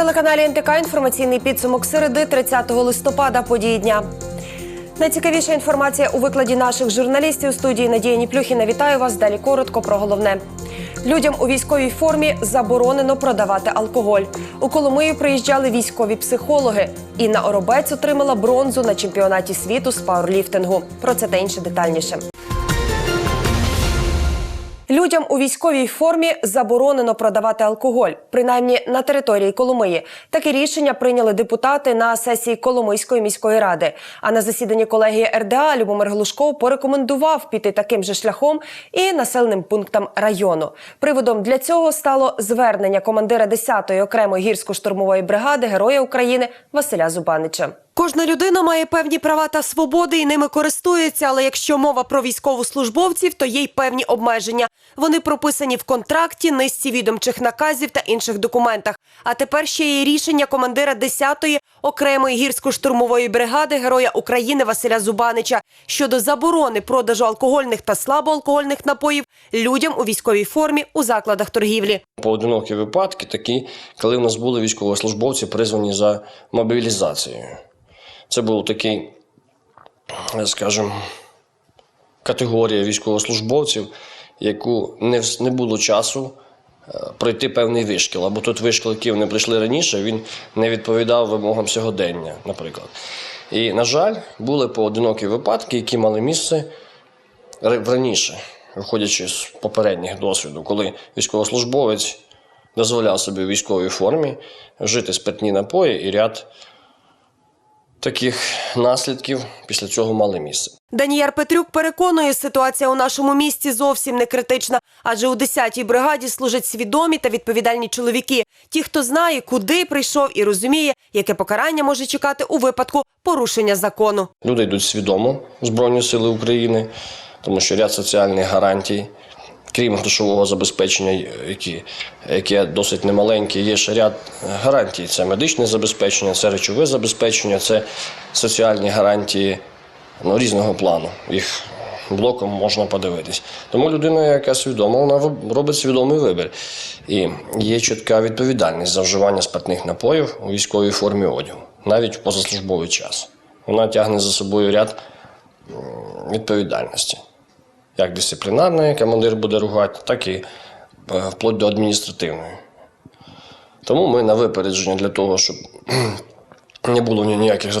На телеканалі НТК інформаційний підсумок середи 30 листопада. Події дня. Найцікавіша інформація у викладі наших журналістів студії Надія Ніплюхіна. Вітаю вас. Далі коротко про головне. Людям у військовій формі заборонено продавати алкоголь. У Коломию приїжджали військові психологи. Інна Оробець отримала бронзу на чемпіонаті світу з пауерліфтингу. Про це та інше детальніше. Людям у військовій формі заборонено продавати алкоголь, принаймні на території Коломиї. Таке рішення прийняли депутати на сесії Коломийської міської ради. А на засіданні колегії РДА Любомир Глушков порекомендував піти таким же шляхом і населеним пунктам району. Приводом для цього стало звернення командира 10-ї окремої гірсько-штурмової бригади Героя України Василя Зубанича. Кожна людина має певні права та свободи і ними користується. Але якщо мова про військовослужбовців, то є й певні обмеження. Вони прописані в контракті, низці відомчих наказів та інших документах. А тепер ще є рішення командира 10-ї окремої гірсько-штурмової бригади Героя України Василя Зубанича щодо заборони продажу алкогольних та слабоалкогольних напоїв людям у військовій формі у закладах торгівлі. Поодинокі випадки такі, коли в нас були військовослужбовці призвані за мобілізацією. Це був такий, скажімо, категорія військовослужбовців, яку не, не було часу е, пройти певний вишкіл. Або тут вишкіл, який вони прийшли раніше, він не відповідав вимогам сьогодення, наприклад. І, на жаль, були поодинокі випадки, які мали місце раніше, виходячи з попередніх досвіду, коли військовослужбовець дозволяв собі у військовій формі вжити спиртні напої і ряд таких наслідків після цього мали місце. Даніяр Петрюк переконує, ситуація у нашому місті зовсім не критична, адже у 10-й бригаді служать свідомі та відповідальні чоловіки. Ті, хто знає, куди прийшов і розуміє, яке покарання може чекати у випадку порушення закону. Люди йдуть свідомо в Збройні Сили України, тому що ряд соціальних гарантій, крім грошового забезпечення, які, яке досить немаленьке, є ще ряд гарантій. Це медичне забезпечення, це речове забезпечення, це соціальні гарантії ну, різного плану. Їх блоком можна подивитись. Тому людина, яка свідома, вона робить свідомий вибір. І є чітка відповідальність за вживання спиртних напоїв у військовій формі одягу, навіть в позаслужбовий час. Вона тягне за собою ряд відповідальності. Як дисциплінарної, командир буде ругати, так і е, вплоть до адміністративної. Тому ми на випередження для того, щоб не було ніяких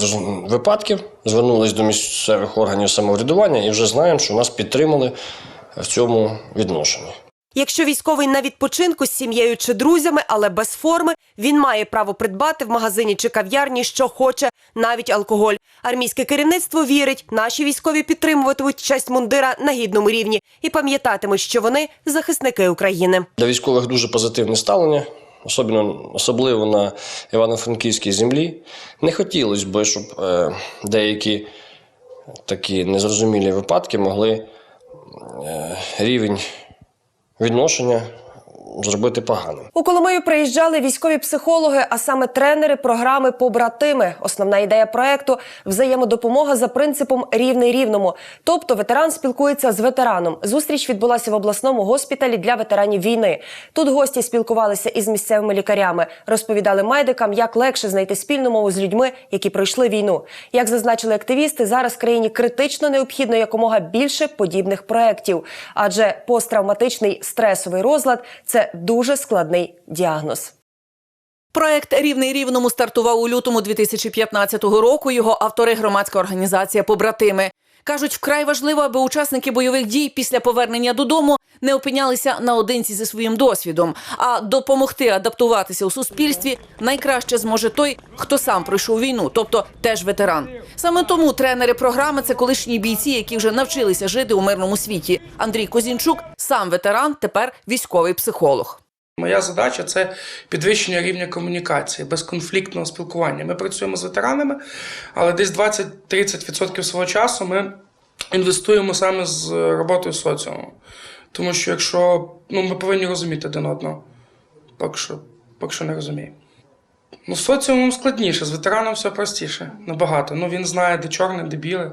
випадків, звернулись до місцевих органів самоврядування і вже знаємо, що нас підтримали в цьому відношенні. Якщо військовий на відпочинку з сім'єю чи друзями, але без форми, він має право придбати в магазині чи кав'ярні, що хоче, навіть алкоголь. Армійське керівництво вірить, наші військові підтримуватимуть честь мундира на гідному рівні і пам'ятатимуть, що вони захисники України. Для військових дуже позитивне ставлення, особливо, особливо на Івано-Франківській землі. Не хотілося б, щоб е, деякі такі незрозумілі випадки могли е, рівень відношення зробити поганим. У Коломию приїжджали військові психологи, а саме тренери програми Побратими. Основна ідея проекту взаємодопомога за принципом рівний рівному. Тобто ветеран спілкується з ветераном. Зустріч відбулася в обласному госпіталі для ветеранів війни. Тут гості спілкувалися із місцевими лікарями, розповідали медикам, як легше знайти спільну мову з людьми, які пройшли війну. Як зазначили активісти, зараз країні критично необхідно якомога більше подібних проєктів, адже посттравматичний стресовий розлад це дуже складний діагноз. Проект Рівний рівному стартував у лютому 2015 року. Його автори громадська організація Побратими кажуть, вкрай важливо, аби учасники бойових дій після повернення додому не опинялися наодинці зі своїм досвідом. А допомогти адаптуватися у суспільстві найкраще зможе той, хто сам пройшов війну, тобто теж ветеран. Саме тому тренери програми це колишні бійці, які вже навчилися жити у мирному світі. Андрій Козінчук сам ветеран, тепер військовий психолог. Моя задача це підвищення рівня комунікації, безконфліктного спілкування. Ми працюємо з ветеранами, але десь 20-30% свого часу ми інвестуємо саме з роботою з соціумом. Тому що якщо ну, ми повинні розуміти один одного, поки що, поки що не розуміємо. Ну, з соціумом складніше, з ветераном все простіше, набагато. Ну, він знає, де чорне, де біле,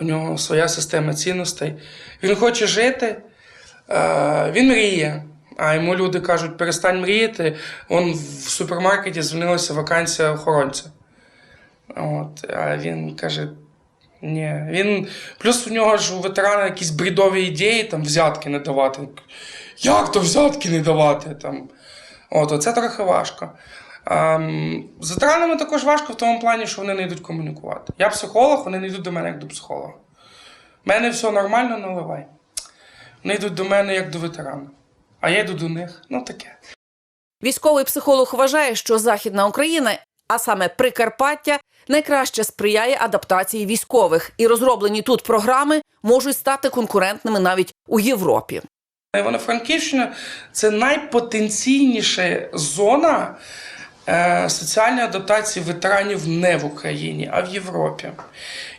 у нього своя система цінностей. Він хоче жити, е, він мріє. А йому люди кажуть, перестань мріяти. Он в супермаркеті звільнилася вакансія охоронця. От, а він каже: ні. Він, плюс у нього ж у ветерана якісь бредові ідеї, там взятки не давати. Як то взятки не давати? Там. От, оце трохи важко. Ем, з ветеранами також важко в тому плані, що вони не йдуть комунікувати. Я психолог, вони не йдуть до мене як до психолога. У мене все нормально, наливай. Вони йдуть до мене як до ветерана. А я йду до них. Ну таке. Військовий психолог вважає, що Західна Україна, а саме Прикарпаття, найкраще сприяє адаптації військових, і розроблені тут програми можуть стати конкурентними навіть у Європі. Івано-Франківщина це найпотенційніша зона соціальної адаптації ветеранів не в Україні, а в Європі.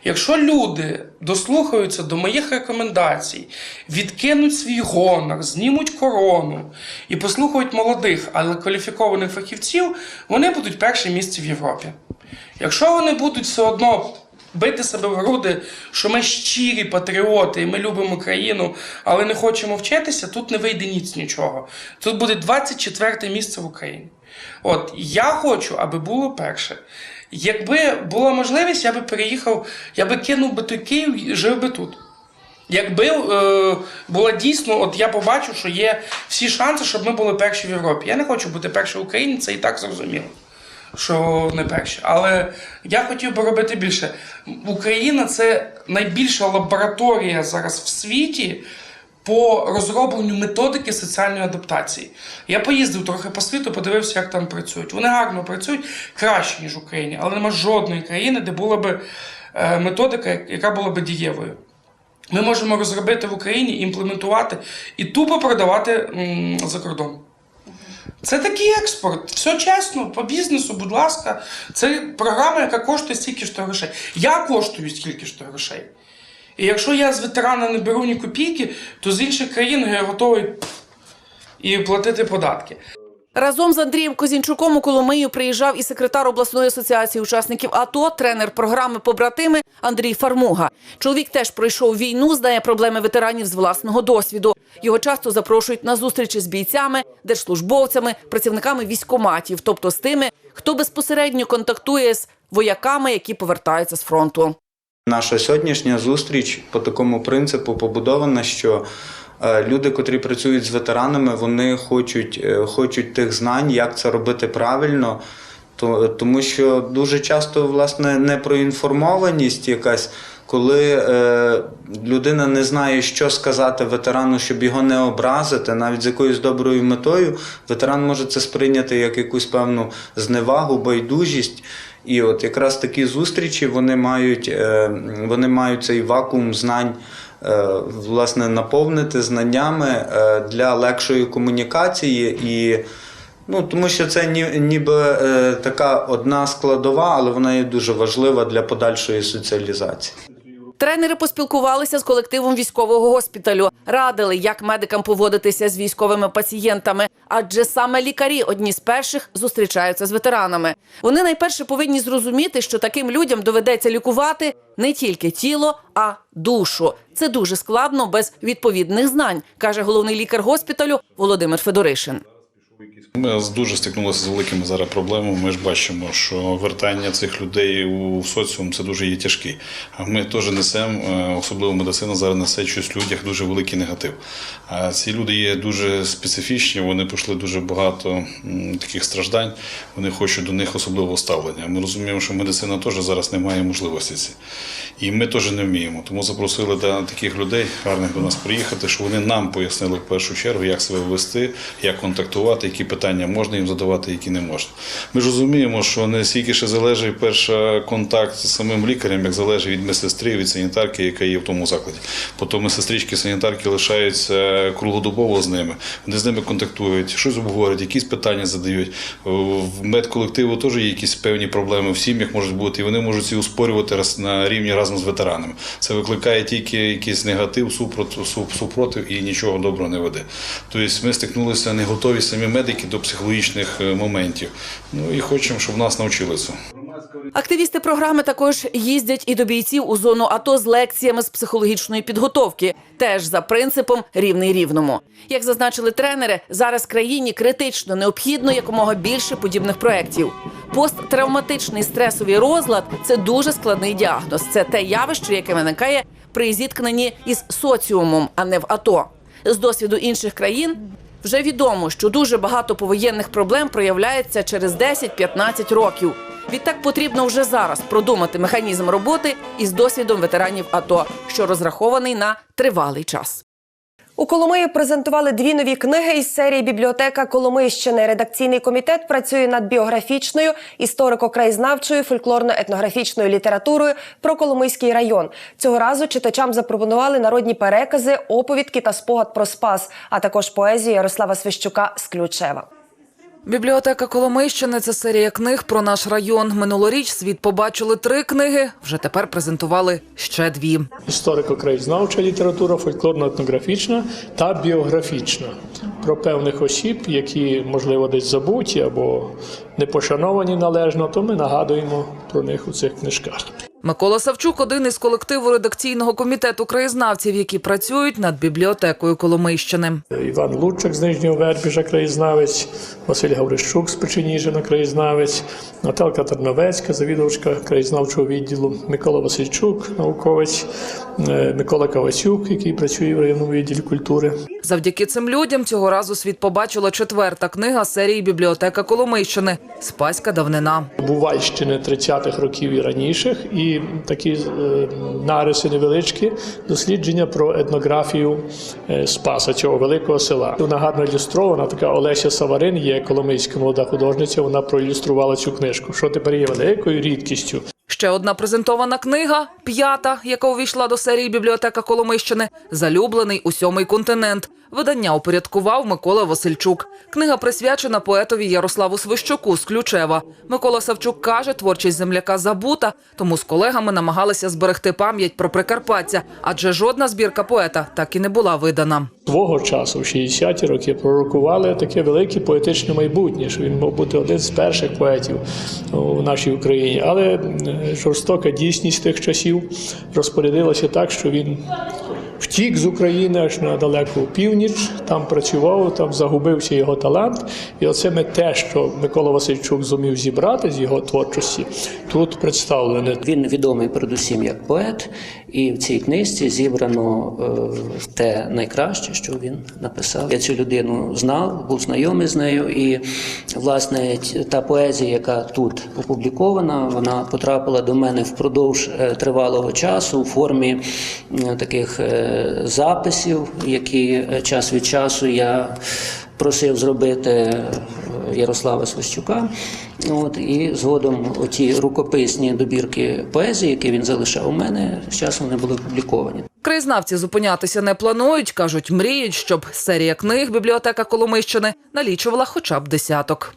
Якщо люди дослухаються до моїх рекомендацій, відкинуть свій гонор, знімуть корону і послухають молодих, але кваліфікованих фахівців, вони будуть перші місці в Європі. Якщо вони будуть все одно бити себе в груди, що ми щирі патріоти, і ми любимо країну, але не хочемо вчитися, тут не вийде ніц нічого. Тут буде 24 місце в Україні. От я хочу, аби було перше. Якби була можливість, я би переїхав, я би кинув би той Київ і жив би тут. Якби е, була дійсно, от я побачу, що є всі шанси, щоб ми були перші в Європі. Я не хочу бути першим в Україні, це і так зрозуміло, що не перші. Але я хотів би робити більше. Україна це найбільша лабораторія зараз в світі по розробленню методики соціальної адаптації. Я поїздив трохи по світу, подивився, як там працюють. Вони гарно працюють краще, ніж в Україні, але нема жодної країни, де була б е, методика, яка була б дієвою. Ми можемо розробити в Україні, імплементувати і тупо продавати за кордон. Це такий експорт. Все чесно, по бізнесу, будь ласка. Це програма, яка коштує стільки ж то грошей. Я коштую стільки ж то грошей. І якщо я з ветерана не беру ні копійки, то з інших країн я готовий і платити податки. Разом з Андрієм Козінчуком у Коломию приїжджав і секретар обласної асоціації учасників АТО, тренер програми Побратими Андрій Фармуга. Чоловік теж пройшов війну, знає проблеми ветеранів з власного досвіду. Його часто запрошують на зустрічі з бійцями, держслужбовцями, працівниками військоматів, тобто з тими, хто безпосередньо контактує з вояками, які повертаються з фронту. Наша сьогоднішня зустріч по такому принципу побудована, що люди, котрі працюють з ветеранами, вони хочуть, е, хочуть тих знань, як це робити правильно. Тому що дуже часто, власне, непроінформованість якась, коли е, людина не знає, що сказати ветерану, щоб його не образити, навіть з якоюсь доброю метою, ветеран може це сприйняти як якусь певну зневагу, байдужість. І от якраз такі зустрічі вони мають, е, вони мають цей вакуум знань. Е, Власне, наповнити знаннями е, для легшої комунікації і Ну, тому що це ні, ніби е, така одна складова, але вона є дуже важлива для подальшої соціалізації. Тренери поспілкувалися з колективом військового госпіталю, радили, як медикам поводитися з військовими пацієнтами, адже саме лікарі одні з перших зустрічаються з ветеранами. Вони найперше повинні зрозуміти, що таким людям доведеться лікувати не тільки тіло, а душу. Це дуже складно без відповідних знань, каже головний лікар госпіталю Володимир Федоришин. Ми дуже стикнулися з великими зараз проблемами. Ми ж бачимо, що вертання цих людей у соціум це дуже є тяжкий. А ми теж несемо, е, особливо медицина зараз несе щось в людях дуже великий негатив. А ці люди є дуже специфічні, вони пройшли дуже багато таких страждань. Вони хочуть до них особливого ставлення. Ми розуміємо, що медицина теж зараз не має можливості ці. І ми теж не вміємо. Тому запросили да, таких людей гарних до нас приїхати, щоб вони нам пояснили в першу чергу, як себе вести, як контактувати, які питання можна їм задавати, які не можна. Ми ж розуміємо, що не стільки ще залежить перша контакт з самим лікарем, як залежить від медсестри, від санітарки, яка є в тому закладі. Потім медсестрички, санітарки лишаються круглодобово з ними. Вони з ними контактують, щось обговорюють, якісь питання задають. В медколективу теж є якісь певні проблеми в сім'ях можуть бути, і вони можуть ці успорювати на рівні разом з ветеранами. Це викликає тільки якийсь негатив, супротив, супротив і нічого доброго не веде. Тобто ми стикнулися не готові самі медики до психологічних е, моментів. Ну і хочемо, щоб нас навчили цьому. Активісти програми також їздять і до бійців у зону АТО з лекціями з психологічної підготовки, теж за принципом рівний рівному. Як зазначили тренери, зараз країні критично необхідно якомога більше подібних проєктів. Посттравматичний стресовий розлад це дуже складний діагноз. Це те явище, яке виникає при зіткненні із соціумом, а не в АТО. З досвіду інших країн вже відомо, що дуже багато повоєнних проблем проявляється через 10-15 років. Відтак потрібно вже зараз продумати механізм роботи із досвідом ветеранів АТО, що розрахований на тривалий час. У Коломиї презентували дві нові книги із серії Бібліотека Коломийщини. Редакційний комітет працює над біографічною, історико-краєзнавчою, фольклорно-етнографічною літературою про Коломийський район. Цього разу читачам запропонували народні перекази, оповідки та спогад про спас, а також поезію Ярослава Свищука Сключева. Бібліотека Коломийщини це серія книг про наш район. Минулоріч світ побачили три книги. Вже тепер презентували ще дві. історико-краєзнавча література, фольклорно-етнографічна та біографічна про певних осіб, які можливо десь забуті або не пошановані належно, то ми нагадуємо про них у цих книжках. Микола Савчук один із колективу редакційного комітету краєзнавців, які працюють над бібліотекою Коломийщини. Іван Лучик з Нижнього Вербіжа, краєзнавець, Василь Гаврищук з Печеніжина, краєзнавець, Наталка Тарновецька, завідувачка краєзнавчого відділу, Микола Васильчук, науковець, е, Микола Кавасюк, який працює в районному відділі культури. Завдяки цим людям цього разу світ побачила четверта книга серії Бібліотека Коломийщини Спаська давнина. Бувальщини 30-х років і раніших, і такі е, нариси невеличкі дослідження про етнографію е, Спаса цього великого села. Вона гарно ілюстрована. Така Олеся Саварин є коломийська молода художниця. Вона проілюструвала цю книжку, що тепер є великою рідкістю. Ще одна презентована книга, п'ята, яка увійшла до серії Бібліотека Коломийщини, залюблений у сьомий континент. Видання упорядкував Микола Васильчук. Книга присвячена поетові Ярославу Свищуку з Ключева. Микола Савчук каже, творчість земляка забута, тому з колегами намагалися зберегти пам'ять про Прикарпаття, адже жодна збірка поета так і не була видана. Свого часу, в 60-ті роки, пророкували таке велике поетичне майбутнє, що він мав бути один з перших поетів у нашій Україні. Але е, жорстока дійсність тих часів розпорядилася так, що він втік з України аж на далеку північ, там працював, там загубився його талант. І оце ми те, що Микола Васильчук зумів зібрати з його творчості, тут представлене. Він відомий передусім як поет, і в цій книжці зібрано е, те найкраще, що він написав. Я цю людину знав, був знайомий з нею, і власне та поезія, яка тут опублікована, вона потрапила до мене впродовж е, тривалого часу у формі е, таких записів, які час від часу я просив зробити е, Ярослава Свищука. От, і згодом оті рукописні добірки поезії, які він залишав у мене, з часом не були опубліковані. Краєзнавці зупинятися не планують, кажуть, мріють, щоб серія книг Бібліотека Коломийщини налічувала хоча б десяток.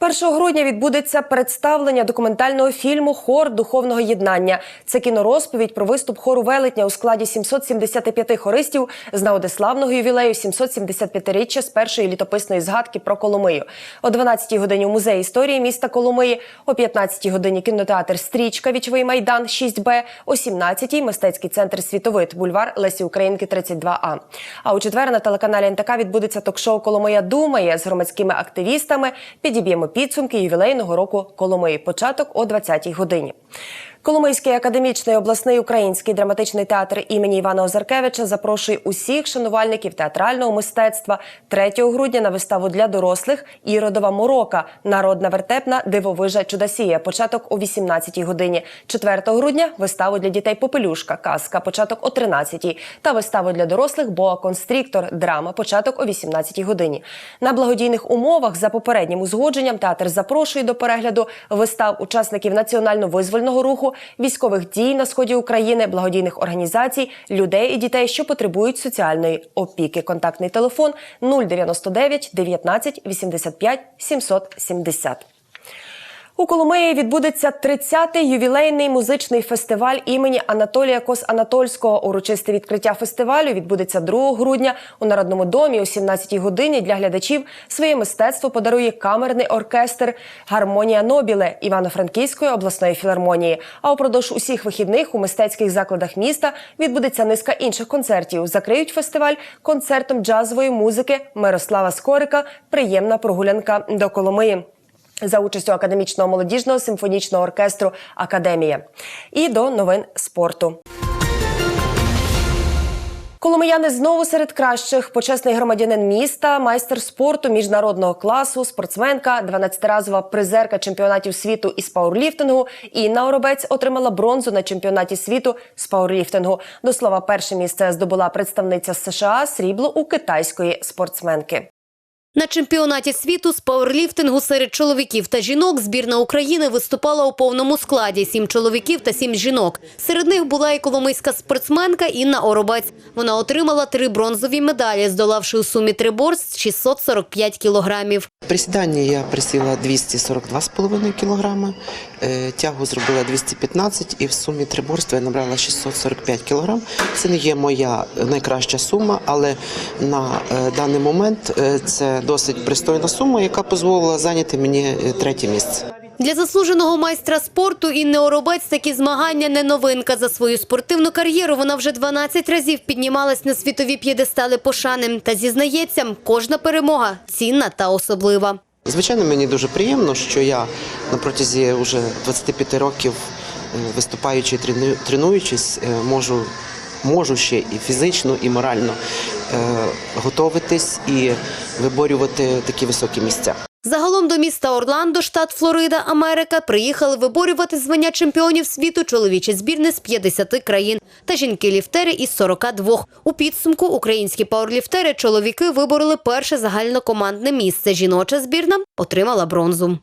1 грудня відбудеться представлення документального фільму Хор духовного єднання. Це кінорозповідь про виступ хору велетня у складі 775 хористів з наодиславного ювілею 775-річчя з першої літописної згадки про Коломию. О 12-й годині у музеї історії міста Коломиї, о 15-й годині кінотеатр Стрічка Вічовий майдан 6Б, о 17-й мистецький центр Світовит, бульвар Лесі Українки 32А. А у четвер на телеканалі НТК відбудеться ток-шоу Коломия думає з громадськими активістами. Підіб'ємо підсумки ювілейного року Коломиї. Початок о 20-й годині. Коломийський академічний обласний український драматичний театр імені Івана Озаркевича запрошує усіх шанувальників театрального мистецтва 3 грудня на виставу для дорослих Іродова Морока, народна вертепна дивовижа Чудасія. Початок о 18-й годині. 4 грудня виставу для дітей Попелюшка, казка, початок о 13-й. Та виставу для дорослих Боа Констріктор, драма, початок о 18-й годині. На благодійних умовах за попереднім узгодженням театр запрошує до перегляду вистав учасників національно-визвольного руху, військових дій на сході України, благодійних організацій, людей і дітей, що потребують соціальної опіки. Контактний телефон 099 19 85 770. У Коломиї відбудеться 30-й ювілейний музичний фестиваль імені Анатолія Кос-Анатольського. Урочисте відкриття фестивалю відбудеться 2 грудня у Народному домі о 17-й годині. Для глядачів своє мистецтво подарує камерний оркестр Гармонія Нобіле Івано-Франківської обласної філармонії. А упродовж усіх вихідних у мистецьких закладах міста відбудеться низка інших концертів. Закриють фестиваль концертом джазової музики Мирослава Скорика. Приємна прогулянка до Коломиї за участю академічного молодіжного симфонічного оркестру Академія. І до новин спорту. Коломияни знову серед кращих. Почесний громадянин міста, майстер спорту міжнародного класу, спортсменка, 12-разова призерка чемпіонатів світу із пауерліфтингу. Інна Оробець отримала бронзу на чемпіонаті світу з пауерліфтингу. До слова, перше місце здобула представниця США срібло у китайської спортсменки. На чемпіонаті світу з пауерліфтингу серед чоловіків та жінок збірна України виступала у повному складі – сім чоловіків та сім жінок. Серед них була і коломийська спортсменка Інна Оробець. Вона отримала три бронзові медалі, здолавши у сумі триборств 645 кілограмів. Присідання я присіла 242,5 кг, е, тягу зробила 215 і в сумі триборства я набрала 645 кг. Це не є моя найкраща сума, але на е, даний момент е, це досить пристойна сума, яка дозволила зайняти мені е, третє місце. Для заслуженого майстра спорту Інни Оробець такі змагання не новинка. За свою спортивну кар'єру вона вже 12 разів піднімалась на світові п'єдестали пошани. Та зізнається, кожна перемога цінна та особлива. Звичайно, мені дуже приємно, що я на протязі вже 25 років е, виступаючи, тренуючись, е, можу, можу ще і фізично, і морально готуватись і виборювати такі високі місця. Загалом до міста Орландо, штат Флорида, Америка, приїхали виборювати звання чемпіонів світу чоловічі збірни з 50 країн та жінки-ліфтери із 42. У підсумку українські пауерліфтери чоловіки вибороли перше загальнокомандне місце. Жіноча збірна отримала бронзу.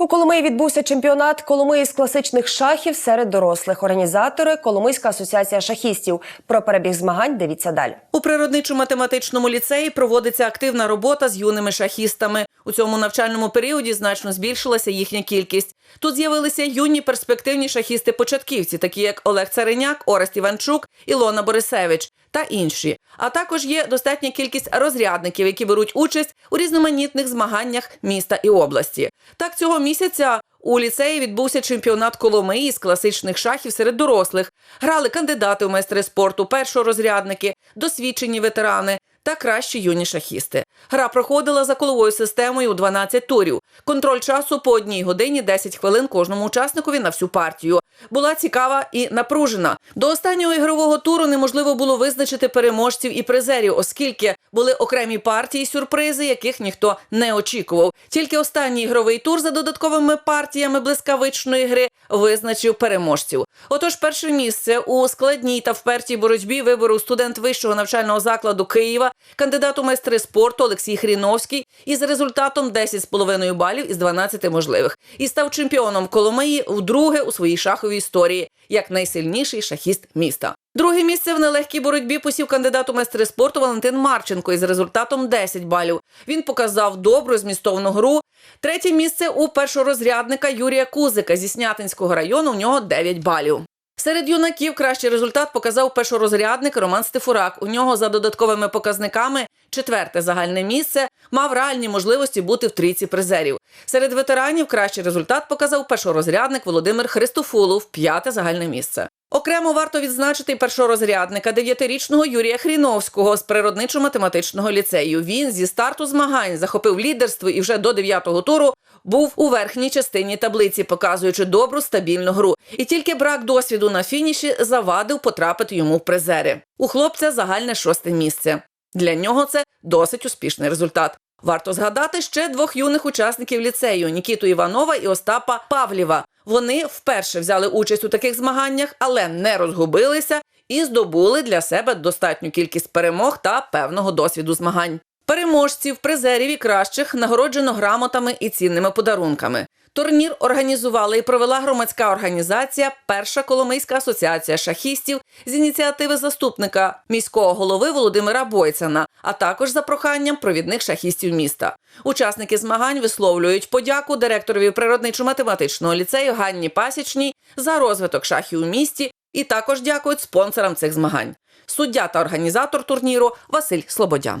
У Коломиї відбувся чемпіонат Коломиї з класичних шахів серед дорослих. Організатори Коломийська асоціація шахістів. Про перебіг змагань дивіться далі. У природничо-математичному ліцеї проводиться активна робота з юними шахістами. У цьому навчальному періоді значно збільшилася їхня кількість. Тут з'явилися юні перспективні шахісти-початківці, такі як Олег Цареняк, Орест Іванчук, Ілона Борисевич та інші. А також є достатня кількість розрядників, які беруть участь у різноманітних змаганнях міста і області. Так цього місяця у ліцеї відбувся чемпіонат Коломиї з класичних шахів серед дорослих. Грали кандидати у майстри спорту, першорозрядники, досвідчені ветерани та кращі юні шахісти. Гра проходила за коловою системою у 12 турів. Контроль часу по одній годині 10 хвилин кожному учасникові на всю партію. Була цікава і напружена. До останнього ігрового туру неможливо було визначити переможців і призерів, оскільки були окремі партії сюрпризи, яких ніхто не очікував. Тільки останній ігровий тур за додатковими партіями блискавичної гри визначив переможців. Отож, перше місце у складній та впертій боротьбі виборов студент вищого навчального закладу Києва, кандидат у майстри спорту Олексій Хріновський із результатом 10,5 балів із 12 можливих і став чемпіоном Коломиї вдруге у своїй шаховій історії як найсильніший шахіст міста. Друге місце в нелегкій боротьбі посів кандидат у майстри спорту Валентин Марченко із результатом 10 балів. Він показав добру змістовну гру. Третє місце у першорозрядника Юрія Кузика зі Снятинського району. У нього 9 балів. Серед юнаків кращий результат показав першорозрядник Роман Стефурак. У нього за додатковими показниками четверте загальне місце мав реальні можливості бути в трійці призерів. Серед ветеранів кращий результат показав першорозрядник Володимир Христофулов, п'яте загальне місце. Окремо варто відзначити першорозрядника дев'ятирічного Юрія Хріновського з природничо-математичного ліцею. Він зі старту змагань захопив лідерство і вже до дев'ятого туру був у верхній частині таблиці, показуючи добру стабільну гру. І тільки брак досвіду на фініші завадив потрапити йому в призери. У хлопця загальне шосте місце. Для нього це досить успішний результат. Варто згадати ще двох юних учасників ліцею Нікіту Іванова і Остапа Павлєва. Вони вперше взяли участь у таких змаганнях, але не розгубилися і здобули для себе достатню кількість перемог та певного досвіду змагань. Переможців, призерів і кращих нагороджено грамотами і цінними подарунками. Турнір організувала і провела громадська організація Перша Коломийська асоціація шахістів з ініціативи заступника міського голови Володимира Бойцена, а також за проханням провідних шахістів міста. Учасники змагань висловлюють подяку директорові природничо-математичного ліцею Ганні Пасічній за розвиток шахів у місті і також дякують спонсорам цих змагань. Суддя та організатор турніру Василь Слободян.